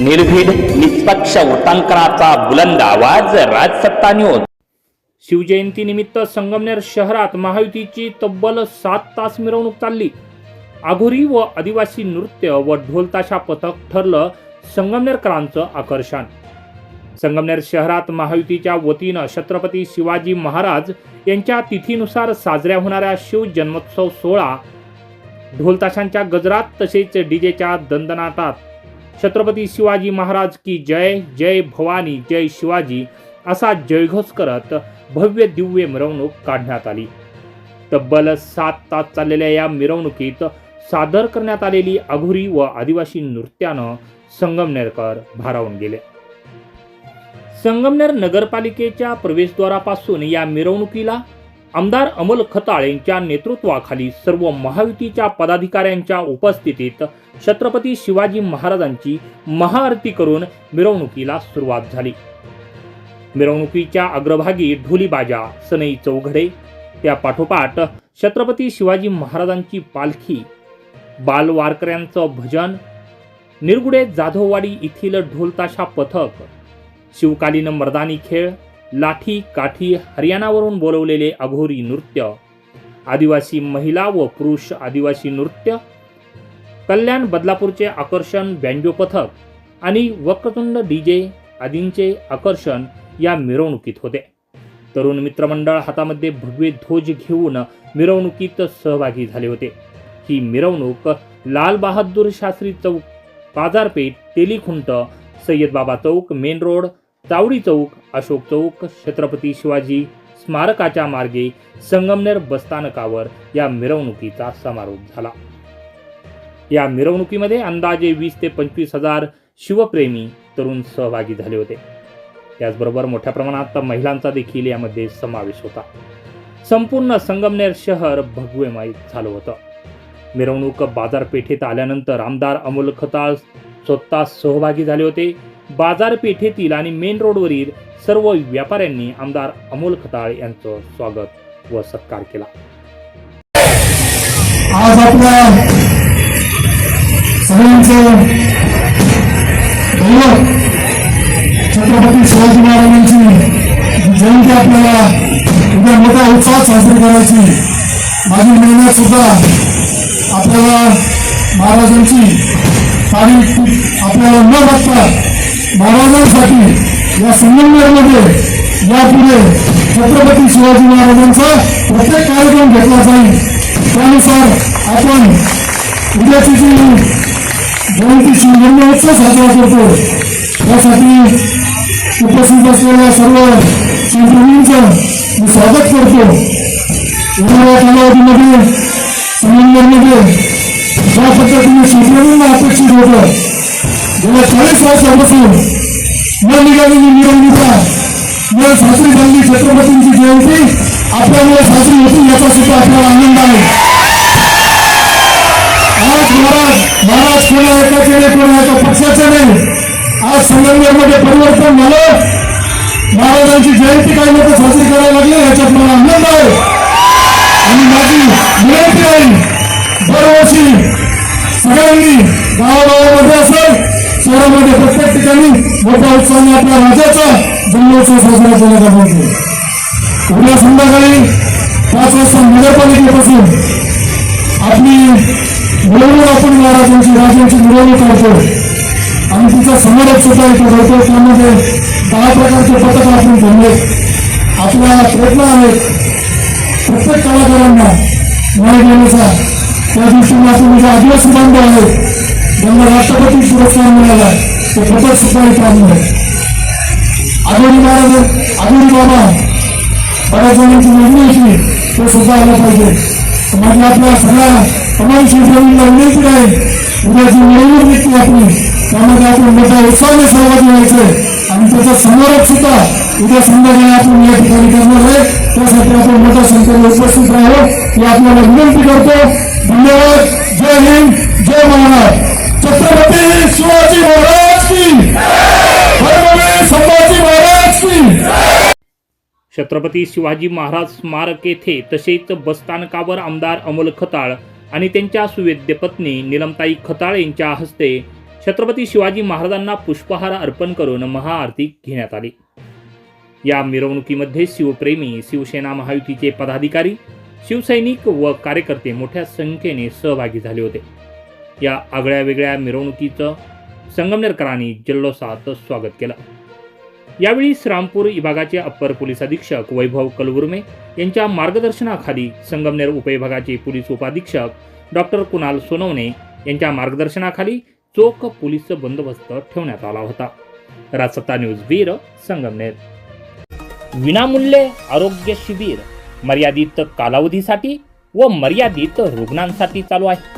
निर्भीड निष्पक्ष वृत्तांकनाचा बुलंद आवाज राजसत्ता न्यूज शिवजयंतीनिमित्त संगमनेर शहरात महायुतीची तब्बल सात तास मिरवणूक चालली. आघोरी व आदिवासी नृत्य व ढोलताशा पथक ठरलं संगमनेरकरांचं आकर्षण. संगमनेर शहरात महायुतीच्या वतीनं छत्रपती शिवाजी महाराज यांच्या तिथीनुसार साजऱ्या होणाऱ्या शिवजन्मोत्सव सोहळा ढोलताशांच्या गजरात तसेच डीजेच्या दंदनाटात छत्रपती शिवाजी महाराज की जय जय भवानी जय शिवाजी असा जयघोष करत भव्य दिव्य मिरवणूक काढण्यात आली. तब्बल सात तास चाललेल्या या मिरवणुकीत सादर करण्यात आलेली अघोरी व आदिवासी नृत्यानं संगमनेरकर भारावून गेले. संगमनेर नगरपालिकेच्या प्रवेशद्वारापासून या मिरवणुकीला आमदार अमोल खताळ यांच्या नेतृत्वाखाली सर्व महायुतीच्या पदाधिकाऱ्यांच्या उपस्थितीत छत्रपती शिवाजी महाराजांची महाआरती करून मिरवणुकीला सुरुवात झाली. मिरवणुकीच्या अग्रभागी ढोलीबाजा सनई चौघडे त्या पाठोपाठ छत्रपती शिवाजी महाराजांची पालखी बाल वारकऱ्यांचं भजन निरगुडे जाधववाडी येथील ढोलताशा पथक शिवकालीन मर्दानी खेळ लाठी काठी हरियाणावरून बोलवलेले अघोरी नृत्य आदिवासी महिला व पुरुष आदिवासी नृत्य कल्याण बदलापूरचे आकर्षण बँजो पथक आणि वक्रतुंड डीजे आदींचे आकर्षण या मिरवणुकीत होते. तरुण मित्रमंडळ हातामध्ये भगवे ध्वज घेऊन मिरवणुकीत सहभागी झाले होते. ही मिरवणूक लाल बहादूर शास्त्री चौक बाजारपेठ तेलीखुंट सय्यद बाबा चौक मेन रोड चावडी चौक अशोक चौक छत्रपती शिवाजी स्मारकाच्या मार्गे संगमनेर बसस्थानकावर या मिरवणुकीचा समारोप झाला. या मिरवणुकीमध्ये अंदाजे वीस ते पंचवीस हजार शिवप्रेमी तरुण सहभागी झाले होते. त्याचबरोबर मोठ्या प्रमाणात महिलांचा देखील यामध्ये समावेश होता. संपूर्ण संगमनेर शहर भगवेमय झालं होतं. मिरवणूक बाजारपेठेत आल्यानंतर आमदार अमोल खताळ स्वतः सहभागी झाले होते. बाजारपेठेतील आणि मेन रोडवरील सर्व व्यापाऱ्यांनी आमदार अमोल खताळ यांचं स्वागत व सत्कार केला. आज आपल्या सगळ्यांचे छत्रपती शिवाजी महाराजांची जयंती आपल्याला उद्या मोठ्या उत्साहात साजरी करायची. मागील महिन्यात सुद्धा आपल्याला महाराजांची तारीख आपल्याला न बघता महाराजांसाठी या संगमनेरमध्ये यापुढे छत्रपती शिवाजी महाराजांचा प्रत्येक कार्यक्रम घेतला जाईल. त्यानुसार आपण उद्याची जी जयंती शिवजन्मोत्सव साजरा करतो. त्यासाठी उपस्थित असलेल्या सर्व शिवप्रेमींचं मी स्वागत करतो. येणाऱ्या कालावधीमध्ये संगमनेरमध्ये ज्या पद्धतीने शिवप्रेमींना अपेक्षित होतं गेल्या चाळीस वर्षापासून न निघालेली निवडणुका न साजरी झालेली छत्रपतींची जयंती आपल्यामुळे साजरी होती याचा सुद्धा आपल्याला आनंद आहे आज महाराज महाराज कोणा एकाचे नाही कोणा एका पक्षाचे नाही आज संगमनेरमध्ये परिवर्तन झालं महाराजांची जयंती काही लोक साजरी करायला लागले याच्यात मला आनंद आहे आणि माझी विनंती आहे दरवर्षी सगळ्यांनी गावागावामध्ये असेल शहरामध्ये प्रत्येक ठिकाणी मोठ्या उत्साहाने आपल्या राज्याचा जन्मोत्सव साजरा केला जात जातो उद्या संध्याकाळी पाच वाजता नगरपालिकेपासून आपली मिरवणूक आपण महाराजांची राजांची मिरवणूक काढतो. आणि तिचा समारोप सुद्धा इथे होतो त्यामध्ये दहा प्रकारचे पथक आपण ठेवले आपला प्रयत्न आहेत. प्रत्येक कलाकारांना न्याय देण्याचा त्या दृष्टीने आपण माझे आदिवासी बांधव आहेत. ज्यांना राष्ट्रपती पुरस्कार मिळाला ते पथक सुद्धा इथे आणलं आघाडी महाराज आघाडी बाबा बऱ्याच जणांची मागणी होती ते सुद्धा आलं पाहिजे तर माझी आपल्या सगळ्या तमाम शिवसेनेला विनंती आहे उद्याची निवडणूक निघते आपली त्यामध्ये आपण मोठ्या उत्साहाने सहभागी व्हायचे आणि त्याचा समारोप सुद्धा उद्या संध्याकाळी आपण या ठिकाणी करणार आहे त्यासाठी आपण मोठ्या संख्येने उपस्थित राहावं ही आपल्याला विनंती करतो धन्यवाद जय हिंद जय महाराज छत्रपती शिवाजी महाराज की छत्रपती संभाजी महाराज की छत्रपती शिवाजी महाराज स्मारक येथे तसेच बसस्थानकावर आमदार अमोल खताळ आणि त्यांच्या सुवेद्य पत्नी निलमताई खताळ यांच्या हस्ते छत्रपती शिवाजी महाराजांना पुष्पहार अर्पण करून महाआरती घेण्यात आली. या मिरवणुकीमध्ये शिवप्रेमी शिवसेना महायुतीचे पदाधिकारी शिवसैनिक व कार्यकर्ते मोठ्या संख्येने सहभागी झाले होते. या आगळ्या वेगळ्या मिरवणुकीचं संगमनेरकरांनी जल्लोषात स्वागत केलं. यावेळी श्रामपूर विभागाचे अप्पर पोलीस अधीक्षक वैभव कलवुर्मे यांच्या मार्गदर्शनाखाली संगमनेर उपविभागाचे पोलीस उपाधीक्षक डॉक्टर कुणाल सोनवणे यांच्या मार्गदर्शनाखाली चोख पोलीस बंदोबस्त ठेवण्यात आला होता. राजसत्ता न्यूज वीर संगमनेर. विनामूल्य आरोग्य शिबिर मर्यादित कालावधीसाठी व मर्यादित रुग्णांसाठी चालू आहे.